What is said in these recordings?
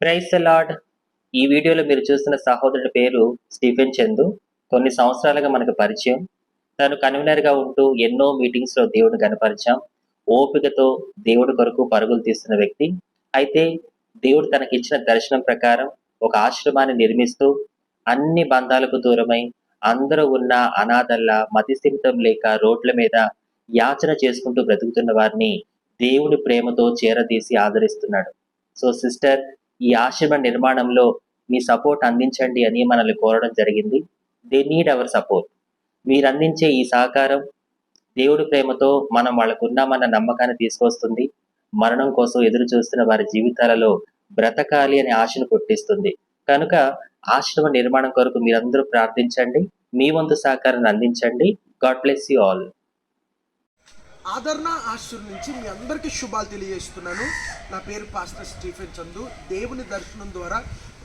Price lord. ఈ వీడియోలో మీరు చూస్తున్న సహోదరుడి పేరు స్టీఫెన్ చందు. కొన్ని సంవత్సరాలుగా మనకు పరిచయం. తను కన్వీనర్గా ఉంటూ ఎన్నో మీటింగ్స్లో దేవుడిని కనపరిచాం ఓపికతో దేవుడి కొరకు పరుగులు తీస్తున్న వ్యక్తి. అయితే దేవుడు తనకిచ్చిన దర్శనం ప్రకారం ఒక ఆశ్రమాన్ని నిర్మిస్తూ అన్ని బంధాలకు దూరమై అందరూ ఉన్న అనాథల్లా మతిస్థిమితం లేక రోడ్ల మీద యాచన చేసుకుంటూ బ్రతుకుతున్న వారిని దేవుడి ప్రేమతో చేరదీసి ఆదరిస్తున్నాడు. సో సిస్టర్ ఈ ఆశ్రమ నిర్మాణంలో మీ సపోర్ట్ అందించండి అని మనల్ని కోరడం జరిగింది. దే నీడ్ అవర్ సపోర్ట్ మీరు అందించే ఈ సహకారం దేవుడి ప్రేమతో మనం వాళ్ళకు ఉన్నామన్న నమ్మకాన్ని తీసుకొస్తుంది. మరణం కోసం ఎదురు చూస్తున్న వారి జీవితాలలో బ్రతకాలి అనే ఆశను పుట్టిస్తుంది. కనుక ఆశ్రమ నిర్మాణం కొరకు మీరందరూ ప్రార్థించండి. మీ వంతు సహకారాన్ని అందించండి. గాడ్ బ్లెస్ యూ ఆల్ ఆదరణ ఆశ్రమం నుంచి మీ అందరికీ శుభాలు తెలియజేస్తున్నాను. నా పేరు పాస్టర్ స్టీఫెన్ చందు. దేవుని దర్శనం ద్వారా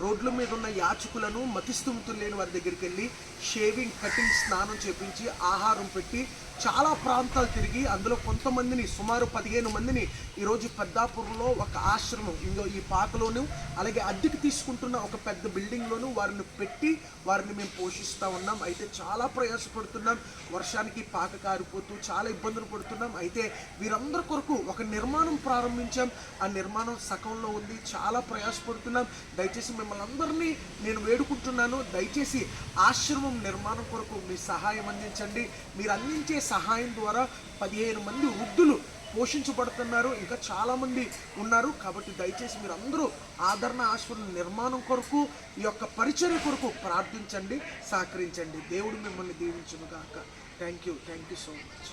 రోడ్ల మీద ఉన్న యాచకులను మతిస్థుమితులు లేని వారి దగ్గరికి వెళ్ళి షేవింగ్ కటింగ్ స్నానం చేపించి ఆహారం పెట్టి చాలా ప్రాంతాలు తిరిగి అందులో కొంతమందిని సుమారు పదిహేను మందిని ఈరోజు పెద్దాపురంలో ఒక ఆశ్రమం ఇందో ఈ పాకలోను అలాగే అద్దెకి తీసుకుంటున్న ఒక పెద్ద బిల్డింగ్లోను వారిని పెట్టి వారిని మేము పోషిస్తూ ఉన్నాం. అయితే చాలా ప్రయాసపడుతున్నాం. వర్షానికి పాక కారిపోతూ చాలా ఇబ్బందులు పడుతున్నాం. అయితే వీరందరి కొరకు ఒక నిర్మాణం ప్రారంభించాం. ఆ నిర్మాణం సకంలో ఉంది. చాలా ప్రయాసపడుతున్నాం. దయచేసి మేము మిమ్మల్ని అందరినీ నేను వేడుకుంటున్నాను. దయచేసి ఆశ్రమం నిర్మాణం కొరకు మీ సహాయం అందించండి. మీరు అందించే సహాయం ద్వారా పదిహేను మంది వృద్ధులు పోషించబడుతున్నారు. ఇంకా చాలామంది ఉన్నారు. కాబట్టి దయచేసి మీరు అందరూ ఆదరణ ఆశ్రమం నిర్మాణం కొరకు ఈ యొక్క పరిచర్య కొరకు ప్రార్థించండి సహకరించండి. దేవుడు మిమ్మల్ని దీవించును గాక thank you thank you so much